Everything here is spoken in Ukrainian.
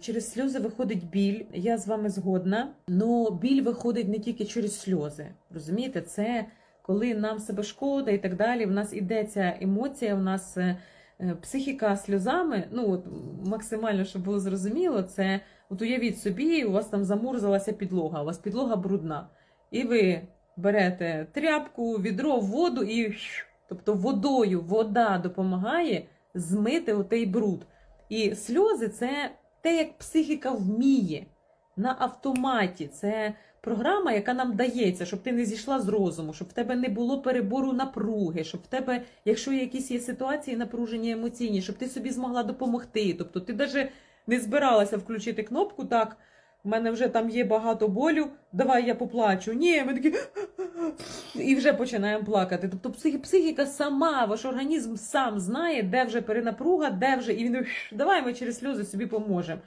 Через сльози виходить біль. Я з вами згодна. Но біль виходить не тільки через сльози. Розумієте, це коли нам себе шкода і так далі. В нас іде ця емоція, в нас е, е, психіка сльозами. Ну от максимально, щоб було зрозуміло, це от уявіть собі, у вас там замурзалася підлога, у вас підлога брудна. І ви берете тряпку, відро, воду і тобто водою вода допомагає змити отей бруд. І сльози це те, як психіка вміє на автоматі. Це програма, яка нам дається, щоб ти не зійшла з розуму, щоб в тебе не було перебору напруги, щоб в тебе, якщо якісь є ситуації напружені емоційні, щоб ти собі змогла допомогти. Тобто ти навіть не збиралася включити кнопку так. У мене вже там є багато болю, давай я поплачу. Ні, ми такі і вже починаємо плакати. Тобто психі- психіка сама, ваш організм сам знає, де вже перенапруга, де вже, і він давай ми через сльози собі поможемо.